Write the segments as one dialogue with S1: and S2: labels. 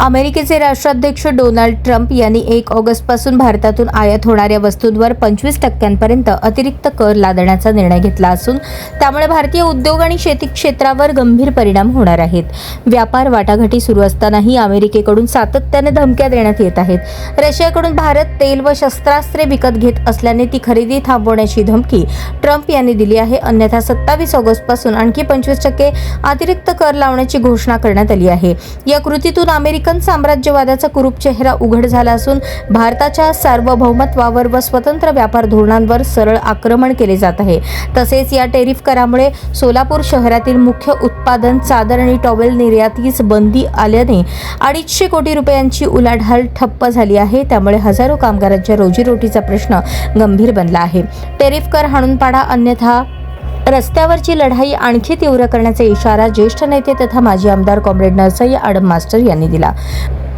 S1: अमेरिकेचे राष्ट्राध्यक्ष Donald Trump यांनी एक ऑगस्टपासून भारतातून आयात होणाऱ्या वस्तूंवर पंचवीस टक्क्यांपर्यंत अतिरिक्त कर लादण्याचा निर्णय घेतला असून त्यामुळे भारतीय उद्योग आणि शेती क्षेत्रावर गंभीर परिणाम होणार आहेत. व्यापार वाटाघाटी सुरू असतानाही अमेरिकेकडून सातत्याने धमक्या देण्यात येत आहेत. रशियाकडून भारत तेल व शस्त्रास्त्रे विकत घेत असल्याने ती खरेदी थांबवण्याची धमकी ट्रम्प यांनी दिली आहे. अन्यथा सत्तावीस ऑगस्टपासून आणखी पंचवीस टक्के अतिरिक्त कर लावण्याची घोषणा करण्यात आली आहे. या कृतीतून अमेरिका अमेरिकन साम्राज्यवादाचा कुरूप चेहरा उघड झाला असून भारताच्या सार्वभौमत्वावर व स्वतंत्र व्यापार धोरणांवर सरळ आक्रमण केले जात आहे. तसेच या टेरिफ करामुळे सोलापूर शहरातील मुख्य उत्पादन चादर आणि टॉवेल निर्यातीस बंदी आल्याने अडीचशे कोटी रुपयांची उलाढाल ठप्प झाली आहे. त्यामुळे हजारो कामगारांच्या रोजीरोटीचा प्रश्न गंभीर बनला आहे. टेरिफ कर हाणून पाडा अन्यथा रस्त्यावरची लढाई आणखी तीव्र करण्याचा इशारा ज्येष्ठ नेते तथा माजी आमदार कॉम्रेड नरसई आडम मास्टर यांनी दिला.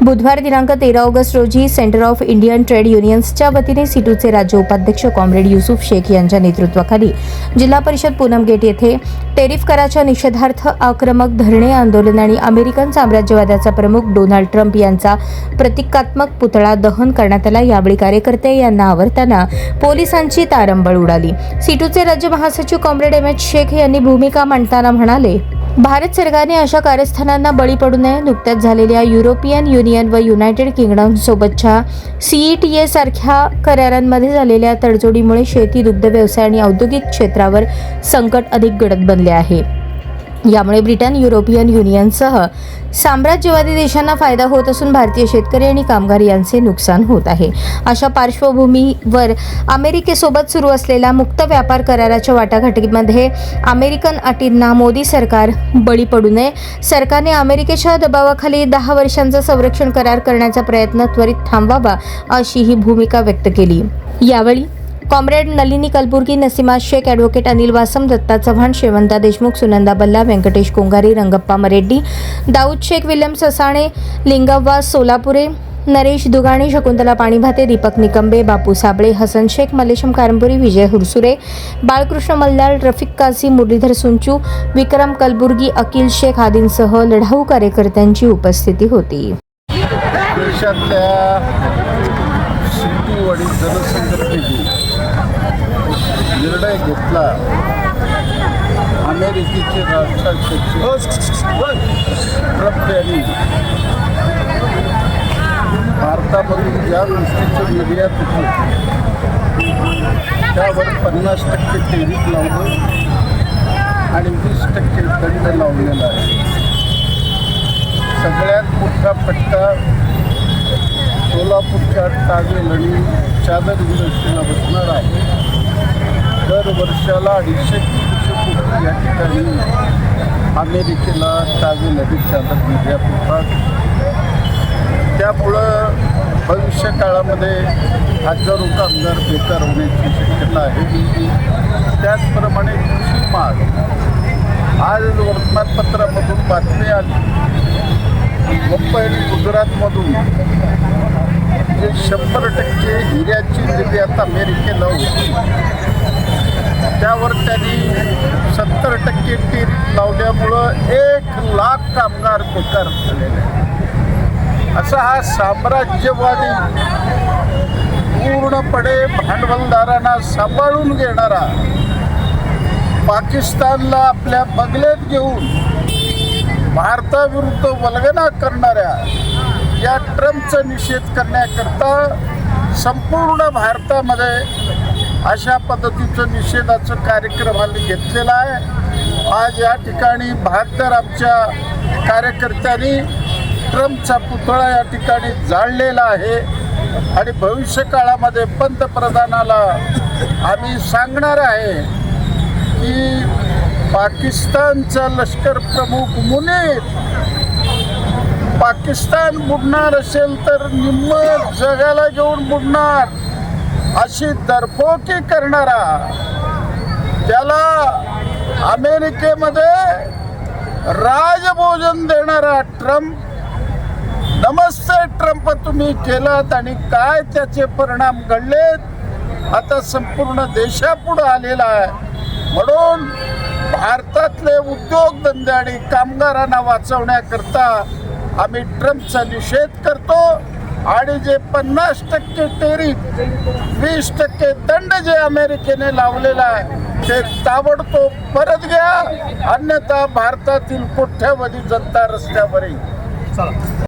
S1: बुधवार दिनांक तेरा ऑगस्ट रोजी सेंटर ऑफ इंडियन ट्रेड युनियन्सच्या वतीने सिटूचे राज्य उपाध्यक्ष कॉम्रेड युसुफ शेख यांच्या नेतृत्वाखाली जिल्हा परिषद पूनम गेट येथे टेरिफ कराच्या निषेधार्थ आक्रमक धरणे आंदोलन आणि अमेरिकन साम्राज्यवादाचा प्रमुख डोनाल्ड ट्रम्प यांचा प्रतिकात्मक पुतळा दहन करण्यात आला. यावेळी कार्यकर्ते यांना आवरताना पोलिसांची तारंबळ उडाली. सिटूचे राज्य महासचिव कॉम्रेड एम एच शेख यांनी भूमिका मांडताना म्हणाले भारत सरकारने अशा कारस्थानांना बळी पडू नये. नुकत्याच झालेल्या युरोपियन युनियन व युनायटेड किंगडमसोबतच्या सी ई टी सारख्या करारांमध्ये झालेल्या तडजोडीमुळे शेती दुग्ध व्यवसाय आणि औद्योगिक क्षेत्रावर संकट अधिक गडद बनले आहे. यामुळे ब्रिटन युरोपियन युनियनसह साम्राज्यवादी देशांना फायदा होत असून भारतीय शेतकरी आणि कामगार यांचे नुकसान होत आहे. अशा पार्श्वभूमीवर अमेरिकेसोबत सुरू असलेल्या मुक्त व्यापार कराराच्या वाटाघाटीमध्ये अमेरिकन अटींना मोदी सरकार बळी पडू नये. सरकारने अमेरिकेच्या दबावाखाली दहा वर्षांचा संरक्षण करार करण्याचा प्रयत्न त्वरित थांबवावा अशी ही भूमिका व्यक्त केली. यावेळी comrade Nalini Kalburgi Naseema Shaikh advocate Anil Wasam Datta Chavan Shevanta Deshmukh Sunanda Balla Venkatesh Kongari Rangappa Mareddy Daud Shaikh William Sasane Lingavva Solapure Naresh Dugani Shakuntala Panibhate Deepak Nikambe Bapu Sable Hasan Shaikh Maleshum Karampuri Vijay Hursure Balkrishna Mallal Rafiq Kazi Muralidhar Sunchu Vikram Kalburgi Akil Shaikh आदींसह लढाऊ कार्यकर्त्यांची उपस्थिती होती.
S2: देशातल्या शेतीवाडी जनसंघटनेने निर्णय घेतला. अमेरिकेचे राष्ट्राध्यक्ष ट्रम्प यांनी भारतामधून ज्या गोष्टीचं निर्यात होती त्यावर पन्नास टक्के टेरिफ लावलं आणि वीस टक्के दंड लावलेला आहे. सगळ्यात मोठा फटका सोलापूरच्या टावेल आणि चादर इंडस्ट्रीला बसणार आहे. दर वर्षाला अडीचशे तीनशे कोटी या ठिकाणी अमेरिकेला टागे आणि चादर निर्यात होतात त्यामुळं भविष्य काळामध्ये हजारो कामगार बेकार होण्याची शक्यता आहे. त्याचप्रमाणे कृषी माग आज वर्तमानपत्रामधून बातमी आली. मुंबई आणि गुजरातमधून म्हणजे शंभर टक्के हिऱ्याची निर्यात अमेरिकेला होती त्यावर त्यांनी सत्तर टक्के टेरिफ लावल्यामुळं एक लाख कामगार बेकार झालेले असा हा साम्राज्यवादी पूर्णपणे भांडवलदारांना सांभाळून घेणारा पाकिस्तानला आपल्या बगलेत घेऊन भारताविरुद्ध वल्गना करणाऱ्या या ट्रम्पचा निषेध करण्याकरता संपूर्ण भारतामध्ये अशा पद्धतीचं निषेधाचं कार्यक्रम आम्ही घेतलेला आहे. आज या ठिकाणी बहात्तर आमच्या कार्यकर्त्यांनी ट्रम्पचा पुतळा या ठिकाणी जाळलेला आहे. आणि भविष्य काळामध्ये पंतप्रधानाला आम्ही सांगणार आहे की पाकिस्तानचा लष्कर प्रमुख मुनीर पाकिस्तान बुडणार असेल तर निम्म जगाला घेऊन बुडणार. अशी दरफोकी करणारा त्याला अमेरिकेमध्ये राजभोजन देणारा ट्रम्प. नमस्ते ट्रम्प तुम्ही केलात आणि काय त्याचे परिणाम घडलेत? आता संपूर्ण देशापुढं आलेला आहे. म्हणून भारतातले उद्योगधंदे आणि कामगारांना वाचवण्याकरता आम्ही ट्रम्पचा निषेध करतो आणि जे पन्नास टक्के टेरिफ वीस टक्के दंड जे अमेरिकेने लावलेला आहे ते ताबडतोब परत घ्या. अन्यथा भारतातील कोठ्यावधी जनता रस्त्यावर येईल